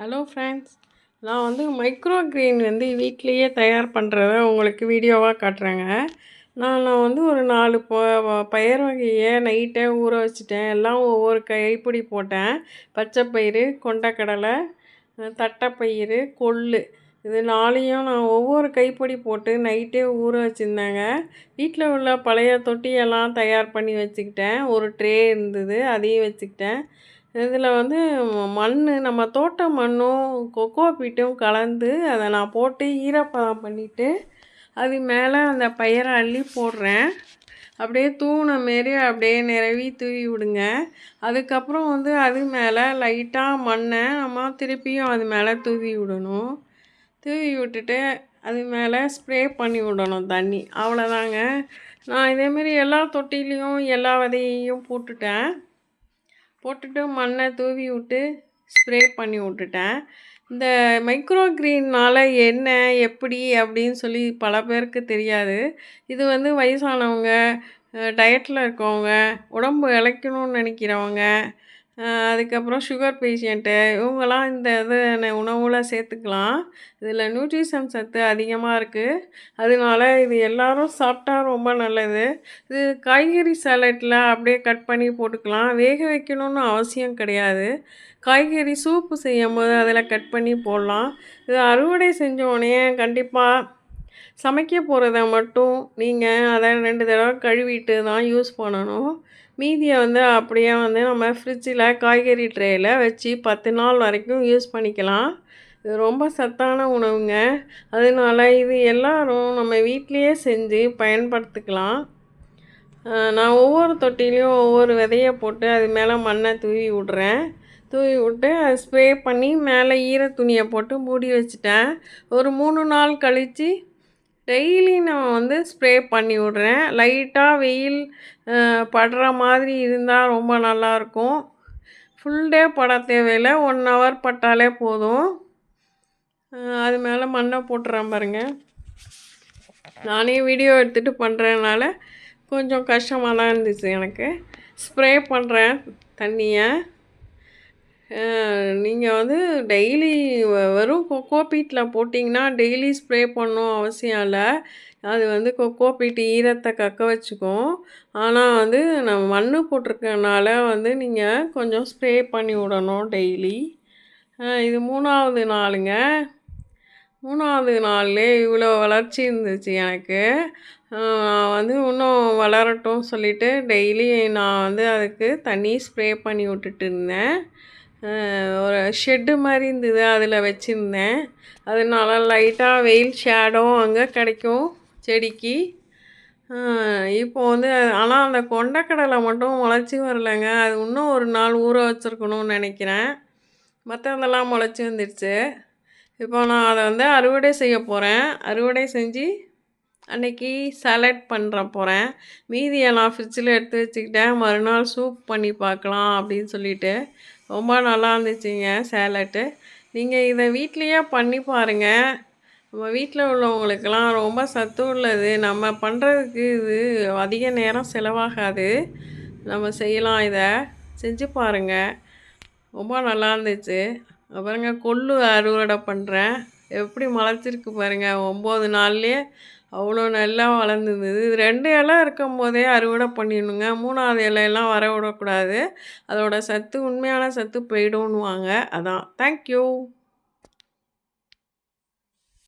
Hello friends நான் வந்து micro green வந்து வீட்லேயே தயார் பண்ணுறத உங்களுக்கு வீடியோவாக காட்டுறேங்க. நான் நான் வந்து ஒரு நாலு ப பயிர் வகையை நைட்டே ஊற வச்சுட்டேன். எல்லாம் ஒவ்வொரு கைப்பிடி போட்டேன். பச்சை பயிறு கொண்டக்கடலை தட்டைப்பயிறு கொள்ளு. இது நாளையும் நான் ஒவ்வொரு கைப்பொடி போட்டு நைட்டே ஊற வச்சுருந்தேங்க. வீட்டில் உள்ள பழைய தொட்டியெல்லாம் தயார் பண்ணி வச்சுக்கிட்டேன். ஒரு ட்ரே இருந்தது அதையும் வச்சுக்கிட்டேன். இதில் வந்து மண் நம்ம தோட்ட மண்ணும் கொக்கோ பீட்டும் கலந்து அதை நான் போட்டு ஈரப்பதம் பண்ணிவிட்டு அது மேலே அந்த பயிரை அள்ளி போடுறேன். அப்படியே தூணை மாரி அப்படியே நிறவி தூவி விடுங்க. அதுக்கப்புறம் வந்து அது மேலே லைட்டாக மண்ணை நம்ம திருப்பியும் அது மேலே தூவி விடணும். தூவி விட்டுட்டு அது மேலே ஸ்ப்ரே பண்ணி விடணும் தண்ணி. அவ்வளோதாங்க. நான் இதேமாரி எல்லா தொட்டிலையும் எல்லா விதையையும் போட்டுட்டேன். போட்டுட்டு மண்ணை தூவி விட்டு ஸ்ப்ரே பண்ணி விட்டுட்டேன். இந்த மைக்ரோ க்ரீன்னால் என்ன எப்படி அப்படின்னு சொல்லி பல பேருக்கு தெரியாது. இது வந்து வயசானவங்க டயட்டில் இருக்கவங்க உடம்பு இழைக்கணும்னு நினைக்கிறவங்க அதுக்கப்புறம் சுகர் பேஷண்ட்டு இவங்கெல்லாம் இந்த இது உணவில் சேர்த்துக்கலாம். இதில் நியூட்ரிஷன் சத்து அதிகமாக இருக்குது அதனால இது எல்லோரும் சாப்பிட்டா ரொம்ப நல்லது. இது காய்கறி சாலட்டில் அப்படியே கட் பண்ணி போட்டுக்கலாம். வேக வைக்கணும்னு அவசியம் கிடையாது. காய்கறி சூப்பு செய்யும் போது அதில் கட் பண்ணி போடலாம். இது அறுவடை செஞ்சோடனே கண்டிப்பாக சமைக்க போகிறத மட்டும் நீங்கள் அதை ரெண்டு தடவை கழுவிட்டு தான் யூஸ் பண்ணணும். மீதியை வந்து அப்படியே வந்து நம்ம ஃப்ரிட்ஜில் காய்கறி ட்ரேயில் வச்சு பத்து நாள் வரைக்கும் யூஸ் பண்ணிக்கலாம். இது ரொம்ப சத்தான உணவுங்க. அதனால் இது எல்லோரும் நம்ம வீட்லேயே செஞ்சு பயன்படுத்திக்கலாம். நான் ஒவ்வொரு தொட்டிலையும் ஒவ்வொரு விதையை போட்டு அது மேலே மண்ணை தூவி விட்றேன். தூவி விட்டு அதை ஸ்ப்ரே பண்ணி மேலே ஈர துணியை போட்டு மூடி வச்சுட்டேன். ஒரு மூணு நாள் கழித்து டெய்லி நான் வந்து ஸ்ப்ரே பண்ணி விட்றேன். லைட்டாக வெயில் படுற மாதிரி இருந்தால் ரொம்ப நல்லாயிருக்கும் ஃபுல் டே பட தேவையில்லை. ஒன் ஹவர் பட்டாலே போதும். அது மேலே மண்ணை போட்டுறேன் பாருங்கள் நானே வீடியோ எடுத்துகிட்டு பண்ணுறதுனால கொஞ்சம் கஷ்டமாக தான் இருந்துச்சு எனக்கு. ஸ்ப்ரே பண்ணுறேன் தண்ணியை. நீங்கள் வந்து டெய்லி வெறும் கொக்கோ பீட்டில் போட்டிங்கன்னா டெய்லி ஸ்ப்ரே பண்ணணும் அவசியம் இல்லை. அது வந்து கொக்கோ பீட்டு ஈரத்தை கக்க வச்சுக்கும். ஆனால் வந்து நம்ம மண் போட்டிருக்கனால வந்து நீங்கள் கொஞ்சம் ஸ்ப்ரே பண்ணி விடணும் டெய்லி. இது மூணாவது நாளுங்க. மூணாவது நாள்லே இவ்வளோ வளர்ச்சி இருந்துச்சு எனக்கு. நான் வந்து இன்னும் வளரட்டும் சொல்லிவிட்டு டெய்லி நான் வந்து அதுக்கு தண்ணி ஸ்ப்ரே பண்ணி விட்டுட்டு இருந்தேன். ஒரு ஷெட்டு மாதிரி இருந்தது அதில் வச்சுருந்தேன். அதனால லைட்டாக வெயில் ஷேடோ அங்கே கிடைக்கும் செடிக்கு. இப்போ வந்து ஆனால் அந்த கொண்டக்கடலை மட்டும் முளைச்சி வரலைங்க. அது இன்னும் ஒரு நாள் ஊற வச்சுருக்கணும்னு நினைக்கிறேன். மற்றதெல்லாம் முளைச்சி வந்துடுச்சு இப்போ நான் அதை வந்து அறுவடை செய்ய போகிறேன் அறுவடை செஞ்சு அன்றைக்கி சலட் பண்ணுற போகிறேன் மீதியை நான் ஃப்ரிட்ஜில் எடுத்து வச்சுக்கிட்டேன். மறுநாள் சூப் பண்ணி பார்க்கலாம் அப்படின்னு சொல்லிட்டு. ரொம்ப நல்லா இருந்துச்சுங்க சேலட்டு நீங்கள் இதை வீட்லேயே பண்ணி பாருங்கள் நம்ம வீட்டில் உள்ளவங்களுக்கெல்லாம் ரொம்ப சத்து உள்ளது. நம்ம பண்ணுறதுக்கு இது அதிக நேரம் செலவாகாது. நம்ம செய்யலாம் இதை. செஞ்சு பாருங்கள் ரொம்ப நல்லா இருந்துச்சு. அப்புறங்க கொள்ளு அறுவடை பண்ணுறேன் எப்படி முளைச்சிருக்கு பாருங்கள் ஒம்பது நாள்லேயே அவ்வளோ நல்லா வளர்ந்துருந்தது. இது ரெண்டு இலை இருக்கும் போதே அறுவடை பண்ணிடணுங்க. மூணாவது இலையெல்லாம் வர விடக்கூடாது. அதோடய சத்து உண்மையான சத்து போயிடும்னுவாங்க. அதான். தேங்க்யூ